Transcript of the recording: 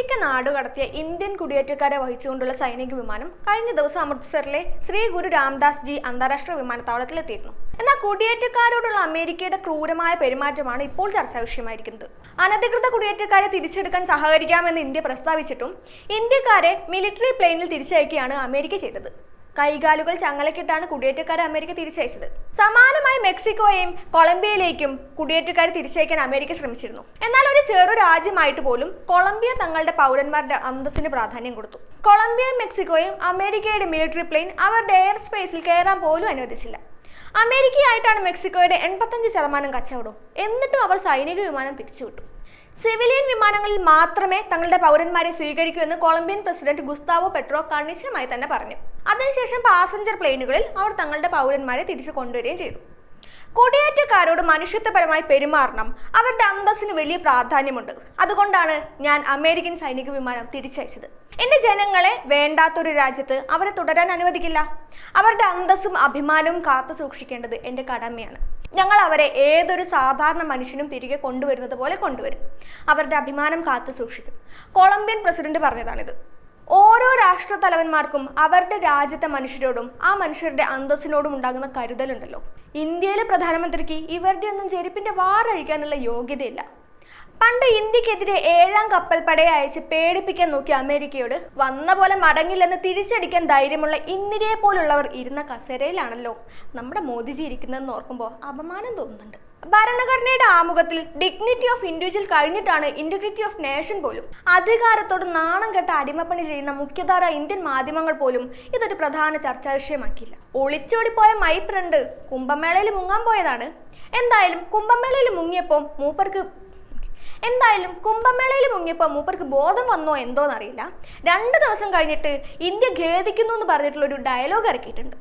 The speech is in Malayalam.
അമേരിക്ക നാടുകടത്തിയ ഇന്ത്യൻ കുടിയേറ്റക്കാരെ വഹിച്ചുകൊണ്ടുള്ള സൈനിക വിമാനം കഴിഞ്ഞ ദിവസം അമൃത്സറിലെ ശ്രീ ഗുരു രാംദാസ് ജി അന്താരാഷ്ട്ര വിമാനത്താവളത്തിലെത്തിയിരുന്നു. എന്നാൽ കുടിയേറ്റക്കാരോടുള്ള അമേരിക്കയുടെ ക്രൂരമായ പെരുമാറ്റമാണ് ഇപ്പോൾ ചർച്ചാ വിഷയമായിരിക്കുന്നത്. അനധികൃത കുടിയേറ്റക്കാരെ തിരിച്ചെടുക്കാൻ സഹകരിക്കാമെന്ന് ഇന്ത്യ പ്രസ്താവിച്ചിട്ടും ഇന്ത്യക്കാരെ മിലിറ്ററി പ്ലെയിനിൽ തിരിച്ചയക്കുകയാണ് അമേരിക്ക ചെയ്തത്. കൈകാലുകൾ ചങ്ങലക്കിട്ടാണ് കുടിയേറ്റക്കാരെ അമേരിക്ക തിരിച്ചയച്ചത്. സമാനമായി മെക്സിക്കോയെയും കൊളംബിയയിലേക്കും കുടിയേറ്റക്കാരെ തിരിച്ചയക്കാൻ അമേരിക്ക ശ്രമിച്ചിരുന്നു. എന്നാൽ ഒരു ചെറു രാജ്യമായിട്ട് പോലും കൊളംബിയ തങ്ങളുടെ പൗരന്മാരുടെ അന്തസ്സിന് പ്രാധാന്യം കൊടുത്തു. കൊളംബിയയും മെക്സിക്കോയും അമേരിക്കയുടെ മിലിറ്ററി പ്ലെയിൻ അവരുടെ എയർ സ്പേസിൽ കയറാൻ പോലും അനുവദിച്ചില്ല. അമേരിക്കയായിട്ടാണ് മെക്സിക്കോയുടെ എൺപത്തഞ്ച് ശതമാനം കച്ചവടം എന്നിട്ടും അവർ സൈനിക വിമാനം പിരിച്ചുവിട്ടു. സിവിലിയൻ വിമാനങ്ങളിൽ മാത്രമേ തങ്ങളുടെ പൗരന്മാരെ സ്വീകരിക്കൂ എന്ന് കൊളംബിയൻ പ്രസിഡന്റ് ഗുസ്താവോ പെട്രോ കണിശമായി തന്നെ പറഞ്ഞു. അതിനുശേഷം പാസഞ്ചർ പ്ലെയിനുകളിൽ അവർ തങ്ങളുടെ പൗരന്മാരെ തിരിച്ചു കൊണ്ടുവരികയും ചെയ്തു. കുടിയേറ്റക്കാരോട് മനുഷ്യത്വപരമായി പെരുമാറണം അവരുടെ അന്തസ്സിന് വലിയ പ്രാധാന്യമുണ്ട്. അതുകൊണ്ടാണ് ഞാൻ അമേരിക്കൻ സൈനിക വിമാനം തിരിച്ചയച്ചത്. എന്റെ ജനങ്ങളെ വേണ്ടാത്തൊരു രാജ്യത്ത് അവരെ തുടരാൻ അനുവദിക്കില്ല. അവരുടെ അന്തസ്സും അഭിമാനവും കാത്തു സൂക്ഷിക്കേണ്ടത് എന്റെ കടമയാണ്. ഞങ്ങൾ അവരെ ഏതൊരു സാധാരണ മനുഷ്യനും തിരികെ കൊണ്ടുവരുന്നത് പോലെ കൊണ്ടുവരും. അവരുടെ അഭിമാനം കാത്തു സൂക്ഷിക്കും. കൊളംബിയൻ പ്രസിഡന്റ് പറഞ്ഞതാണിത്. ഓരോ രാഷ്ട്ര തലവന്മാർക്കും അവരുടെ രാജ്യത്തെ മനുഷ്യരോടും ആ മനുഷ്യരുടെ അന്തസ്സിനോടും ഉണ്ടാകുന്ന കരുതലുണ്ടല്ലോ. ഇന്ത്യയിലെ പ്രധാനമന്ത്രിക്ക് ഇവരുടെ ഒന്നും ചെരുപ്പിന്റെ വാറഴിക്കാനുള്ള യോഗ്യതയില്ല. പണ്ട് ഇന്ത്യക്കെതിരെ ഏഴാം കപ്പൽപ്പടയെ അയച്ച് പേടിപ്പിക്കാൻ നോക്കിയ അമേരിക്കയോട് വന്ന പോലെ മടങ്ങില്ലെന്ന് തിരിച്ചടിക്കാൻ ധൈര്യമുള്ള ഇന്ദിരയെ പോലുള്ളവർ ഇരുന്ന കസേരയിലാണല്ലോ നമ്മുടെ മോദിജി ഇരിക്കുന്നതെന്ന് ഓർക്കുമ്പോൾ അപമാനം തോന്നുന്നുണ്ട്. ഭരണഘടനയുടെ ആമുഖത്തിൽ ഡിഗ്നിറ്റി ഓഫ് ഇൻഡിവിജ്വൽ കഴിഞ്ഞിട്ടാണ് ഇന്റഗ്രിറ്റി ഓഫ് നേഷൻ പോലും. അധികാരത്തോട് നാണം കെട്ട അടിമപ്പണി ചെയ്യുന്ന മുഖ്യധാര ഇന്ത്യൻ മാധ്യമങ്ങൾ പോലും ഇതൊരു പ്രധാന ചർച്ചാ വിഷയമാക്കിയില്ല. ഒളിച്ചോടിപ്പോയ മൈപ്രണ്ട് കുംഭമേളയിൽ മുങ്ങാൻ പോയതാണ്. എന്തായാലും കുംഭമേളയിൽ മുങ്ങിയപ്പോൾ മൂപ്പർക്ക് എന്തായാലും കുംഭമേളയിൽ മുങ്ങിയപ്പോൾ മൂപ്പർക്ക് ബോധം വന്നോ എന്തോന്നറിയില്ല. രണ്ട് ദിവസം കഴിഞ്ഞിട്ട് ഇന്ത്യ ഖേദിക്കുന്നു എന്ന് പറഞ്ഞിട്ടുള്ള ഒരു ഡയലോഗ് ഇറക്കിയിട്ടുണ്ട്.